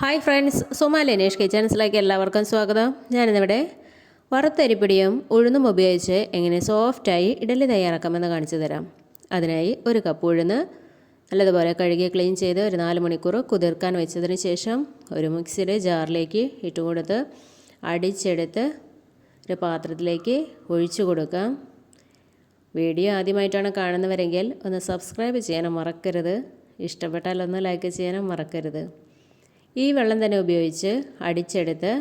Hi friends Suma Anesh കിച്ചൻസിലേക്ക് എല്ലാവർക്കും സ്വാഗതം. ഞാനിന്നിവിടെ വറുത്തരിപ്പിടിയും ഉഴുന്നും ഉപയോഗിച്ച് എങ്ങനെ സോഫ്റ്റായി ഇഡലി തയ്യാറാക്കാമെന്ന് കാണിച്ചു തരാം. അതിനായി ഒരു കപ്പ് ഉഴുന്ന് നല്ലതുപോലെ കഴുകി ക്ലീൻ ചെയ്ത് ഒരു നാല് മണിക്കൂർ കുതിർക്കാൻ വെച്ചതിന് ശേഷം ഒരു മിക്സിയുടെ ജാറിലേക്ക് ഇട്ട് കൊടുത്ത് അടിച്ചെടുത്ത് ഒരു പാത്രത്തിലേക്ക് ഒഴിച്ചു കൊടുക്കാം. വീഡിയോ ആദ്യമായിട്ടാണ് കാണുന്നവരെങ്കിൽ ഒന്ന് സബ്സ്ക്രൈബ് ചെയ്യാനും മറക്കരുത്. ഇഷ്ടപ്പെട്ടാൽ ഒന്ന് ലൈക്ക് ചെയ്യാനും മറക്കരുത്. ഈ വെള്ളം തന്നെ ഉപയോഗിച്ച് അടിച്ചെടുത്ത്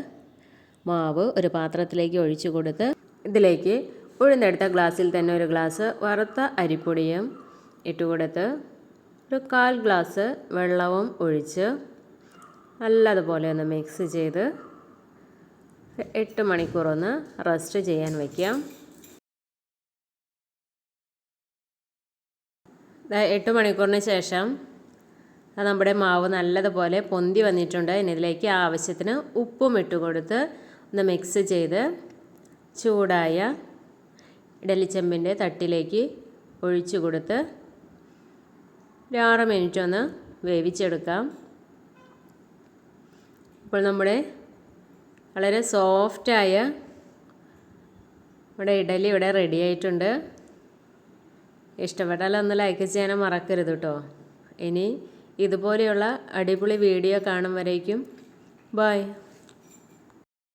മാവ് ഒരു പാത്രത്തിലേക്ക് ഒഴിച്ചു കൊടുത്ത് ഇതിലേക്ക് ഉഴുന്നെടുത്ത ഗ്ലാസ്സിൽ തന്നെ ഒരു ഗ്ലാസ് വറുത്ത അരിപ്പൊടിയും ഇട്ടുകൊടുത്ത് ഒരു കാൽ ഗ്ലാസ് വെള്ളവും ഒഴിച്ച് നല്ലതുപോലെ ഒന്ന് മിക്സ് ചെയ്ത് എട്ട് മണിക്കൂറൊന്ന് റെസ്റ്റ് ചെയ്യാൻ വയ്ക്കാം എട്ട് മണിക്കൂറിന് ശേഷം നമ്മുടെ മാവ് നല്ലതുപോലെ പൊന്തി വന്നിട്ടുണ്ട്. ഇനി ഇതിലേക്ക് ആവശ്യത്തിന് ഉപ്പും ഇട്ട് കൊടുത്ത് ഒന്ന് മിക്സ് ചെയ്ത് ചൂടായ ഇഡലിച്ചെമ്പിന്റെ തട്ടിലേക്ക് ഒഴിച്ചു കൊടുത്ത് ഒരു ആറ് മിനിറ്റ് ഒന്ന് വേവിച്ചെടുക്കാം. ഇപ്പോൾ നമ്മുടെ വളരെ സോഫ്റ്റായ നമ്മുടെ ഇഡലി ഇവിടെ റെഡി ആയിട്ടുണ്ട്. ലൈക്ക് ചെയ്യാനും മറക്കരുത് കേട്ടോ. ഇനി ഇതുപോലെയുള്ള അടിപൊളി വീഡിയോ കാണും വരേക്കും. ബായ്